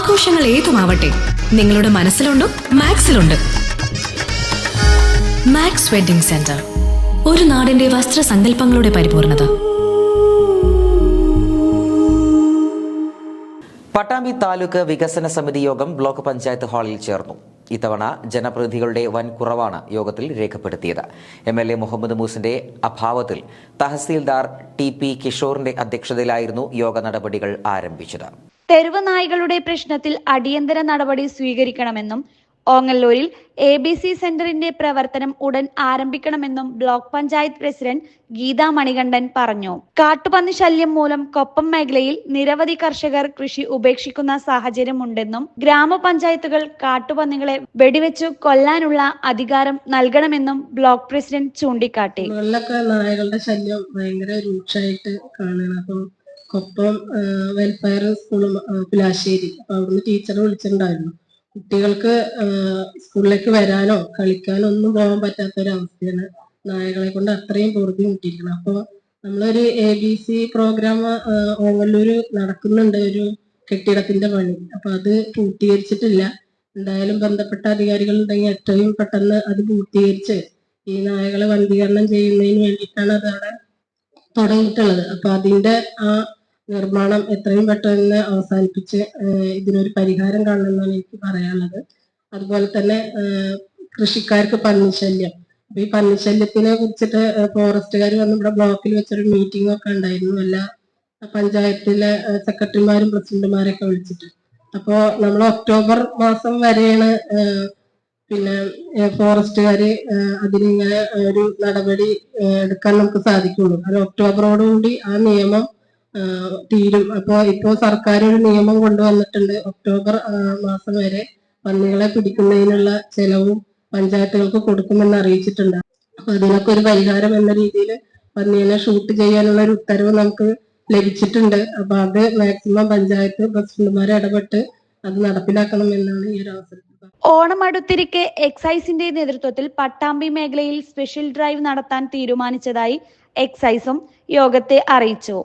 ആഘോഷങ്ങൾ ഏതുമാവട്ടെ നിങ്ങളുടെ മനസ്സിലുണ്ടോ മാക്സിലുണ്ട്. മാക്സ് വെഡിംഗ് സെന്റർ ഒരു നാടിന്റെ വസ്ത്രസങ്കല്പങ്ങളുടെ പരിപൂർണത. പട്ടാമ്പി താലൂക്ക് വികസന സമിതി യോഗം ബ്ലോക്ക് പഞ്ചായത്ത് ഹാളിൽ ചേർന്നു. ഇത്തവണ ജനപ്രതിനിധികളുടെ വൻ കുറവാണ് യോഗത്തിൽ രേഖപ്പെടുത്തിയത്. എം എൽ എ മുഹമ്മദ് മൂസിന്റെ അഭാവത്തിൽ തഹസീൽദാർ ടി പി കിഷോറിന്റെ അധ്യക്ഷതയിലായിരുന്നു യോഗ നടപടികൾ ആരംഭിച്ചത്. തെരുവ് നായ്കളുടെ പ്രശ്നത്തിൽ അടിയന്തര നടപടി സ്വീകരിക്കണമെന്നും ഓങ്ങല്ലൂരിൽ എ ബി സി സെന്ററിന്റെ പ്രവർത്തനം ഉടൻ ആരംഭിക്കണമെന്നും ബ്ലോക്ക് പഞ്ചായത്ത് പ്രസിഡന്റ് ഗീതാ മണികണ്ഠൻ പറഞ്ഞു. കാട്ടുപന്നി ശല്യം മൂലം കൊപ്പം മേഖലയിൽ നിരവധി കർഷകർ കൃഷി ഉപേക്ഷിക്കുന്ന സാഹചര്യമുണ്ടെന്നും ഗ്രാമപഞ്ചായത്തുകൾ കാട്ടുപന്നികളെ വെടിവെച്ചു കൊല്ലാനുള്ള അധികാരം നൽകണമെന്നും ബ്ലോക്ക് പ്രസിഡന്റ് ചൂണ്ടിക്കാട്ടി. നായകളുടെ ശല്യം ഭയങ്കര രൂക്ഷമായിട്ട് കാണുന്നത് കൊപ്പം വെൽഫെയർ സ്കൂളും പിലാശ്ശേരി അപ്പൊ അവിടുന്ന് ടീച്ചർ വിളിച്ചിട്ടുണ്ടായിരുന്നു. കുട്ടികൾക്ക് സ്കൂളിലേക്ക് വരാനോ കളിക്കാനോ ഒന്നും പോകാൻ പറ്റാത്ത ഒരു അവസ്ഥയാണ് നായകളെ കൊണ്ട് അത്രയും പൊറുതി മുട്ടിയിരിക്കണം അപ്പോൾ നമ്മളൊരു A B C programme Ongallur നടക്കുന്നുണ്ട് ഒരു കെട്ടിടത്തിന്റെ പണി. അപ്പൊ അത് പൂർത്തീകരിച്ചിട്ടില്ല. എന്തായാലും ബന്ധപ്പെട്ട അധികാരികൾ ഉണ്ടെങ്കിൽ എത്രയും പെട്ടെന്ന് അത് പൂർത്തീകരിച്ച് ഈ നായകളെ വന്ധീകരണം ചെയ്യുന്നതിന് വേണ്ടിയിട്ടാണ് അത് അവിടെ തുടങ്ങിയിട്ടുള്ളത്. അപ്പൊ അതിന്റെ ആ നിർമ്മാണം എത്രയും പെട്ടെന്ന് അവസാനിപ്പിച്ച് ഇതിനൊരു പരിഹാരം കാണണമെന്നാണ് എനിക്ക് പറയാനുള്ളത്. അതുപോലെ തന്നെ കൃഷിക്കാർക്ക് പന്നിശല്യം. അപ്പൊ ഈ പന്നിശല്യത്തിനെ കുറിച്ചിട്ട് ഫോറസ്റ്റുകാർ വന്ന് ഇവിടെ ബ്ലോക്കിൽ വെച്ചൊരു മീറ്റിംഗ് ഒക്കെ ഉണ്ടായിരുന്നു. അല്ല പഞ്ചായത്തിലെ സെക്രട്ടറിമാരും പ്രസിഡന്റുമാരെയൊക്കെ വിളിച്ചിട്ട്. അപ്പോ നമ്മൾ ഒക്ടോബർ മാസം വരെയാണ് പിന്നെ ഫോറസ്റ്റുകാര് അതിനിങ്ങനെ ഒരു നടപടി എടുക്കാൻ നമുക്ക് സാധിക്കുള്ളൂ. അത് ഒക്ടോബറോടുകൂടി ആ നിയമം തീരും. അപ്പൊ ഇപ്പോ സർക്കാർ ഒരു നിയമം കൊണ്ടുവന്നിട്ടുണ്ട്. ഒക്ടോബർ മാസം വരെ പന്നികളെ പിടിക്കുന്നതിനുള്ള ചെലവും പഞ്ചായത്തുകൾക്ക് കൊടുക്കുമെന്ന് അറിയിച്ചിട്ടുണ്ട്. അപ്പൊ അതിനൊക്കെ ഒരു പരിഹാരം എന്ന രീതിയിൽ പന്നികളെ ഷൂട്ട് ചെയ്യാനുള്ള ഒരു ഉത്തരവ് നമുക്ക് ലഭിച്ചിട്ടുണ്ട്. അപ്പൊ അത് മാക്സിമം പഞ്ചായത്ത് പ്രസിഡന്റുമാരെ ഇടപെട്ട് അത് നടപ്പിലാക്കണം എന്നാണ് ഈ ഒരു അവസരം. ഓണം അടുത്തിരിക്കെ എക്സൈസിന്റെ നേതൃത്വത്തിൽ പട്ടാമ്പി മേഖലയിൽ സ്പെഷ്യൽ ഡ്രൈവ് നടത്താൻ തീരുമാനിച്ചതായി എക്സൈസും യോഗത്തെ അറിയിച്ചു.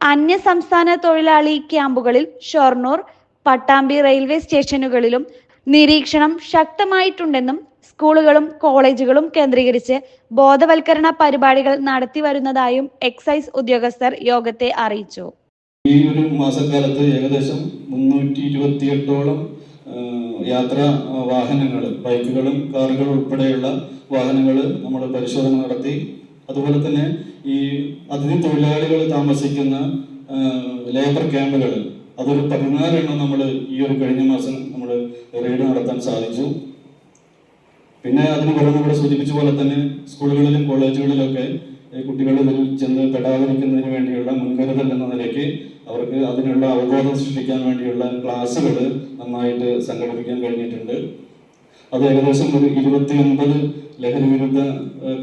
അന്യ സംസ്ഥാന തൊഴിലാളി ക്യാമ്പുകളിൽ ഷൊർണൂർ പട്ടാമ്പി റെയിൽവേ സ്റ്റേഷനുകളിലും നിരീക്ഷണം ശക്തമായിട്ടുണ്ടെന്നും സ്കൂളുകളും കോളേജുകളും കേന്ദ്രീകരിച്ച് ബോധവൽക്കരണ പരിപാടികൾ നടത്തി വരുന്നതായും എക്സൈസ് ഉദ്യോഗസ്ഥർ യോഗത്തെ അറിയിച്ചു. ഈ ഒരു മാസക്കാലത്ത് ഏകദേശം മുന്നൂറ്റി ഇരുപത്തിയെട്ടോളം യാത്രാ വാഹനങ്ങൾ ബൈക്കുകളും കാറുകളും ഉൾപ്പെടെയുള്ള വാഹനങ്ങൾ നമ്മൾ പരിശോധന നടത്തി. അതുപോലെ തന്നെ ഈ അതിഥി തൊഴിലാളികൾ താമസിക്കുന്ന ലേബർ ക്യാമ്പുകൾ അതൊരു പതിനാലെണ്ണം നമ്മൾ ഈ ഒരു കഴിഞ്ഞ മാസം നമ്മൾ റെയ്ഡ് നടത്താൻ സാധിച്ചു. പിന്നെ അതിന് പുറമെ ഇവിടെ സൂചിപ്പിച്ച പോലെ തന്നെ സ്കൂളുകളിലും കോളേജുകളിലൊക്കെ കുട്ടികൾ ഇതിൽ ചെന്ന് പെടാതിരിക്കുന്നതിന് വേണ്ടിയുള്ള മുൻകരുതൽ എന്ന നിലയ്ക്ക് അവർക്ക് അതിനുള്ള അവബോധം സൃഷ്ടിക്കാൻ വേണ്ടിയുള്ള ക്ലാസ്സുകൾ നന്നായിട്ട് സംഘടിപ്പിക്കാൻ കഴിഞ്ഞിട്ടുണ്ട്. അത് ഏകദേശം ഒരു ഇരുപത്തി ഒൻപത് ലഹരി വിരുദ്ധ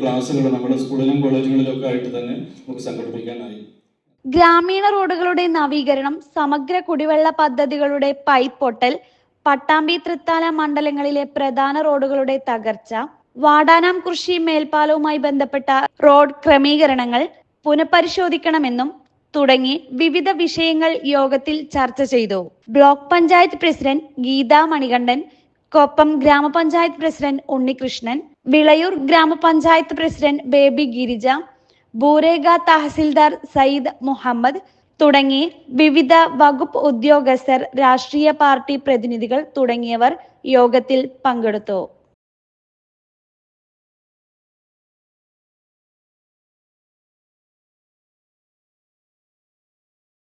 ക്ലാസ്സുകൾ നമ്മുടെ സ്കൂളിലും കോളേജുകളിലും ഒക്കെ ആയിട്ട് തന്നെ നമുക്ക് സംഘടിപ്പിക്കാനായി. ഗ്രാമീണ റോഡുകളുടെ നവീകരണം സമഗ്ര കുടിവെള്ള പദ്ധതികളുടെ പൈപ്പ് പൊട്ടൽ പട്ടാമ്പി തൃത്താല മണ്ഡലങ്ങളിലെ പ്രധാന റോഡുകളുടെ തകർച്ച വാടാനാം കൃഷി മേൽപ്പാലവുമായി ബന്ധപ്പെട്ട റോഡ് ക്രമീകരണങ്ങൾ പുനഃപരിശോധിക്കണമെന്നും തുടങ്ങി വിവിധ വിഷയങ്ങൾ യോഗത്തിൽ ചർച്ച ചെയ്തു. Block panchayat president Geetha Manikandan Koppam grama panchayat president Unnikrishnan Vilayur grama panchayat president Baby Girija ബൂരേഗ tahsildar Sayyid Muhammad തുടങ്ങി വിവിധ വകുപ്പ് ഉദ്യോഗസ്ഥർ രാഷ്ട്രീയ പാർട്ടി പ്രതിനിധികൾ തുടങ്ങിയവർ യോഗത്തിൽ പങ്കെടുത്തു.